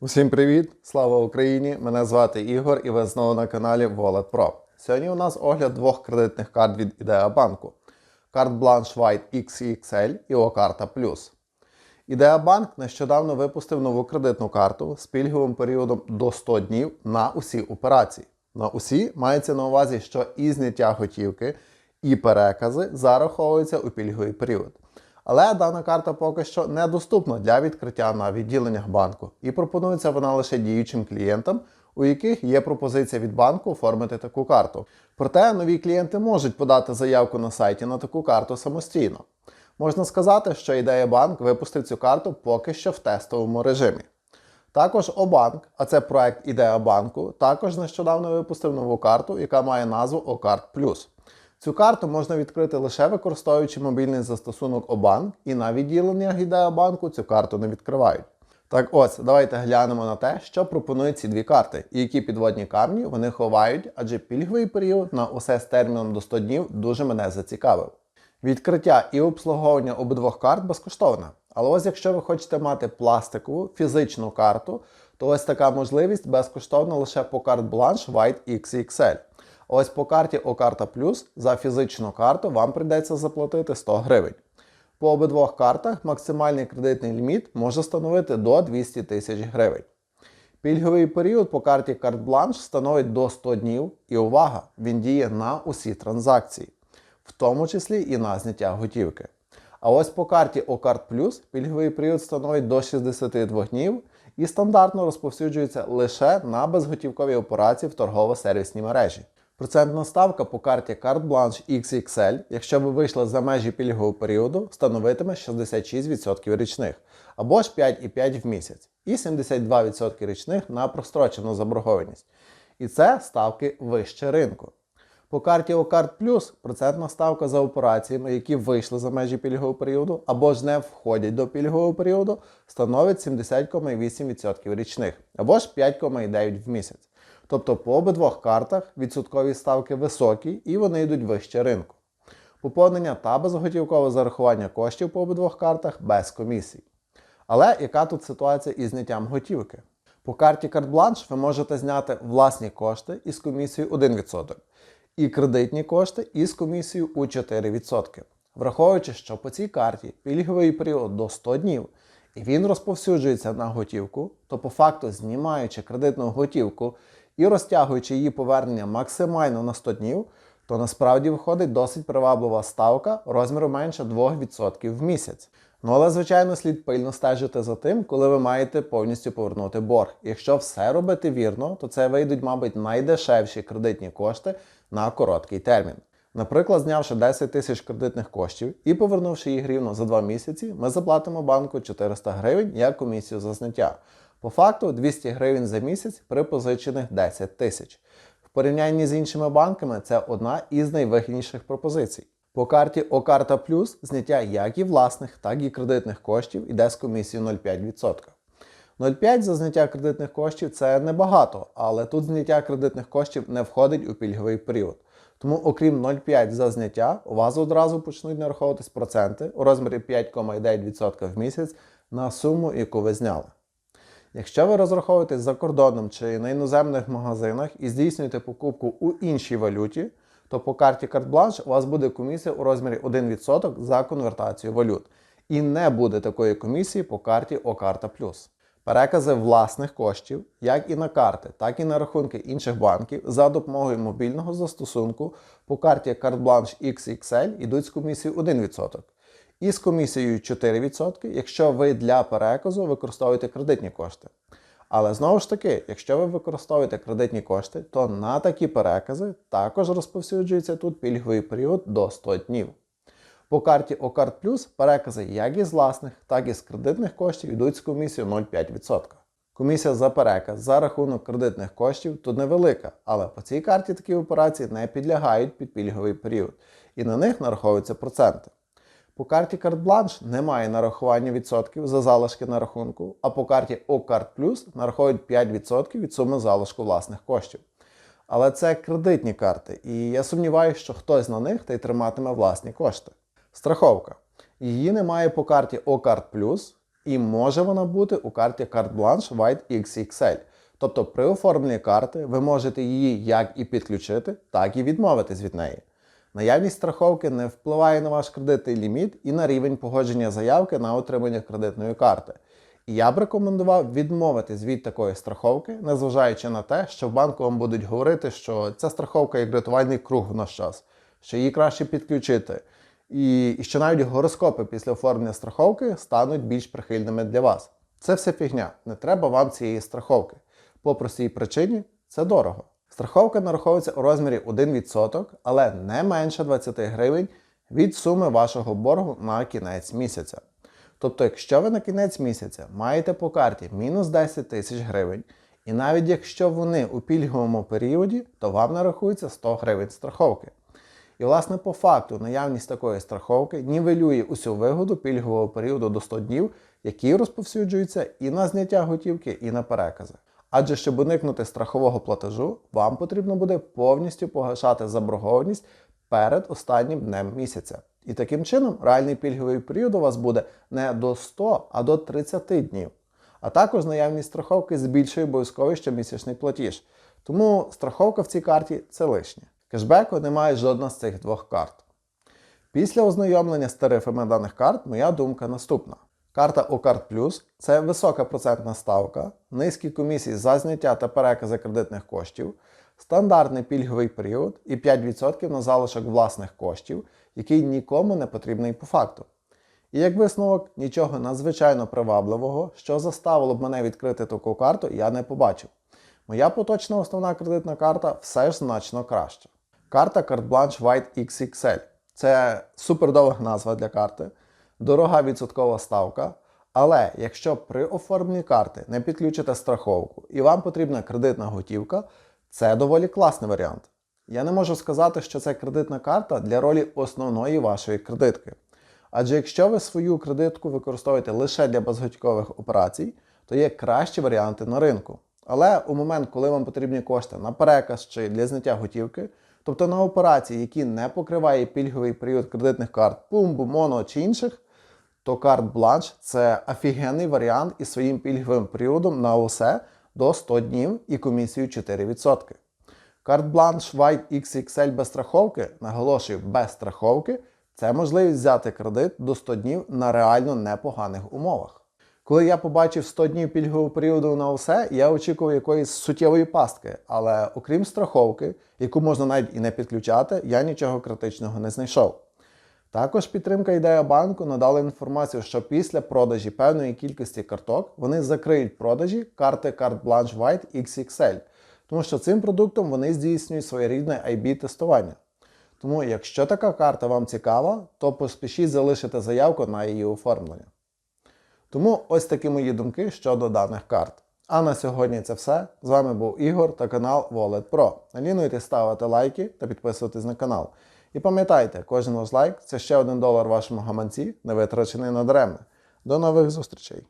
Усім привіт! Слава Україні! Мене звати Ігор і ви знову на каналі Wallet Pro. Сьогодні у нас огляд двох кредитних карт від Ідеа Банку. Карт Blanche White XXL і Окарта Plus. Ідеа Банк нещодавно випустив нову кредитну карту з пільговим періодом до 100 днів на усі операції. На усі мається на увазі, що і зняття готівки, і перекази зараховуються у пільговий період. Але дана карта поки що недоступна для відкриття на відділеннях банку і пропонується вона лише діючим клієнтам, у яких є пропозиція від банку оформити таку карту. Проте нові клієнти можуть подати заявку на сайті на таку карту самостійно. Можна сказати, що ідея банк випустив цю карту поки що в тестовому режимі. Також Обанк, а це проект Ідея банку, також нещодавно випустив нову карту, яка має назву Окарт Плюс. Цю карту можна відкрити лише використовуючи мобільний застосунок Обанк, і на відділеннях Ідея банку цю карту не відкривають. Так ось, давайте глянемо на те, що пропонують ці дві карти, і які підводні камні вони ховають, адже пільговий період на усе з терміном до 100 днів дуже мене зацікавив. Відкриття і обслуговування обидвох карт безкоштовне. Але ось якщо ви хочете мати пластикову фізичну карту, то ось така можливість безкоштовна лише по карт Blanche White XXL. Ось по карті Окарта Plus за фізичну карту вам прийдеться заплатити 100 гривень. По обидвох картах максимальний кредитний ліміт може становити до 200 тисяч гривень. Пільговий період по карті Карт Бланш становить до 100 днів, і увага, він діє на усі транзакції, в тому числі і на зняття готівки. А ось по карті Окарт Плюс пільговий період становить до 62 днів і стандартно розповсюджується лише на безготівкові операції в торгово-сервісній мережі. Процентна ставка по карті Carte Blanche XXL, якщо ви вийшли за межі пільгового періоду, становитиме 66% річних або ж 5,5 в місяць, і 72% річних на прострочену заборгованість. І це ставки вище ринку. По карті Окарт Plus процентна ставка за операціями, які вийшли за межі пільгового періоду або ж не входять до пільгового періоду, становить 70,8% річних або ж 5,9 в місяць. Тобто по обидвох картах відсоткові ставки високі і вони йдуть вище ринку. Поповнення та безготівкове зарахування коштів по обидвох картах без комісій. Але яка тут ситуація із зняттям готівки? По карті CartBlanche ви можете зняти власні кошти із комісією 1% і кредитні кошти із комісією у 4%. Враховуючи, що по цій карті пільговий період до 100 днів і він розповсюджується на готівку, то по факту знімаючи кредитну готівку і розтягуючи її повернення максимально на 100 днів, то насправді виходить досить приваблива ставка розміру менше 2% в місяць. Ну але, звичайно, слід пильно стежити за тим, коли ви маєте повністю повернути борг. Якщо все робити вірно, то це вийдуть, мабуть, найдешевші кредитні кошти на короткий термін. Наприклад, знявши 10 тисяч кредитних коштів і повернувши їх рівно за 2 місяці, ми заплатимо банку 400 гривень як комісію за зняття. По факту 200 гривень за місяць при позичених 10 тисяч. В порівнянні з іншими банками це одна із найвигідніших пропозицій. По карті Окарта Плюс зняття як і власних, так і кредитних коштів йде з комісією 0,5%. 0,5 за зняття кредитних коштів це небагато, але тут зняття кредитних коштів не входить у пільговий період. Тому, окрім 0,5 за зняття, у вас одразу почнуть нараховуватись проценти у розмірі 5,9% в місяць на суму, яку ви зняли. Якщо ви розраховуєтесь за кордоном чи на іноземних магазинах і здійснюєте покупку у іншій валюті, то по карті CartBlanche у вас буде комісія у розмірі 1% за конвертацію валют. І не буде такої комісії по карті Окарта Плюс. Перекази власних коштів, як і на карти, так і на рахунки інших банків за допомогою мобільного застосунку по карті CartBlanche XXL йдуть з комісією 1%. І з комісією 4%, якщо ви для переказу використовуєте кредитні кошти. Але знову ж таки, якщо ви використовуєте кредитні кошти, то на такі перекази також розповсюджується тут пільговий період до 100 днів. По карті Окарт Плюс перекази як із власних, так і з кредитних коштів йдуть з комісією 0,5%. Комісія за переказ за рахунок кредитних коштів тут невелика, але по цій карті такі операції не підлягають під пільговий період, і на них нараховуються проценти. По карті CartBlanche немає нарахування відсотків за залишки на рахунку, а по карті Окарт Плюс нараховують 5% від суми залишку власних коштів. Але це кредитні карти, і я сумніваюся, що хтось на них та й триматиме власні кошти. Страховка. Її немає по карті OCard Plus і може вона бути у карті CardBlanche White XXL. Тобто при оформленні карти ви можете її як і підключити, так і відмовитись від неї. Наявність страховки не впливає на ваш кредитний ліміт і на рівень погодження заявки на отримання кредитної карти. І я б рекомендував відмовитись від такої страховки, незважаючи на те, що в банку вам будуть говорити, що ця страховка як рятувальний круг в наш час, що її краще підключити, і, і що навіть гороскопи після оформлення страховки стануть більш прихильними для вас. Це все фігня, не треба вам цієї страховки. По простій причині це дорого. Страховка нараховується у розмірі 1%, але не менше 20 гривень від суми вашого боргу на кінець місяця. Тобто, якщо ви на кінець місяця маєте по карті мінус 10 тисяч гривень, і навіть якщо вони у пільговому періоді, то вам нарахується 100 гривень страховки. І, власне, по факту наявність такої страховки нівелює усю вигоду пільгового періоду до 100 днів, який розповсюджується і на зняття готівки, і на перекази. Адже щоб уникнути страхового платежу, вам потрібно буде повністю погашати заборгованість перед останнім днем місяця. І таким чином реальний пільговий період у вас буде не до 100, а до 30 днів. А також наявність страховки збільшує обов'язковий щомісячний платіж. Тому страховка в цій карті це лишнє. Кешбеку немає жодна з цих двох карт. Після ознайомлення з тарифами даних карт моя думка наступна. Карта OCard Plus – це висока процентна ставка, низькі комісії за зняття та перекази кредитних коштів, стандартний пільговий період і 5% на залишок власних коштів, який нікому не потрібний по факту. І як висновок, нічого надзвичайно привабливого, що заставило б мене відкрити таку карту, я не побачив. Моя поточна основна кредитна карта все ж значно краща. Карта Carte Blanche White XXL. Це супердовга назва для карти, дорога відсоткова ставка. Але якщо при оформленні карти не підключите страховку і вам потрібна кредитна готівка, це доволі класний варіант. Я не можу сказати, що це кредитна карта для ролі основної вашої кредитки. Адже якщо ви свою кредитку використовуєте лише для безготівкових операцій, то є кращі варіанти на ринку. Але у момент, коли вам потрібні кошти на переказ чи для зняття готівки, тобто на операції, які не покриває пільговий період кредитних карт Pumbo, Mono чи інших, то карт Blanche – це офігенний варіант із своїм пільговим періодом на усе до 100 днів і комісією 4%. Карт Blanche White XXL без страховки, наголошую, без страховки, це можливість взяти кредит до 100 днів на реально непоганих умовах. Коли я побачив 100 днів пільгового періоду на усе, я очікував якоїсь суттєвої пастки, але окрім страховки, яку можна навіть і не підключати, я нічого критичного не знайшов. Також підтримка ідея банку надала інформацію, що після продажі певної кількості карток вони закриють продажі карти Carte Blanche White XXL, тому що цим продуктом вони здійснюють своєрідне IB-тестування. Тому, якщо така карта вам цікава, то поспішіть залишити заявку на її оформлення. Тому ось такі мої думки щодо даних карт. А на сьогодні це все. З вами був Ігор та канал Wallet Pro. Не лінуйтесь ставити лайки та підписуватись на канал. І пам'ятайте, кожен ваш лайк це ще один долар вашому гаманці, не витрачений надаремне. До нових зустрічей!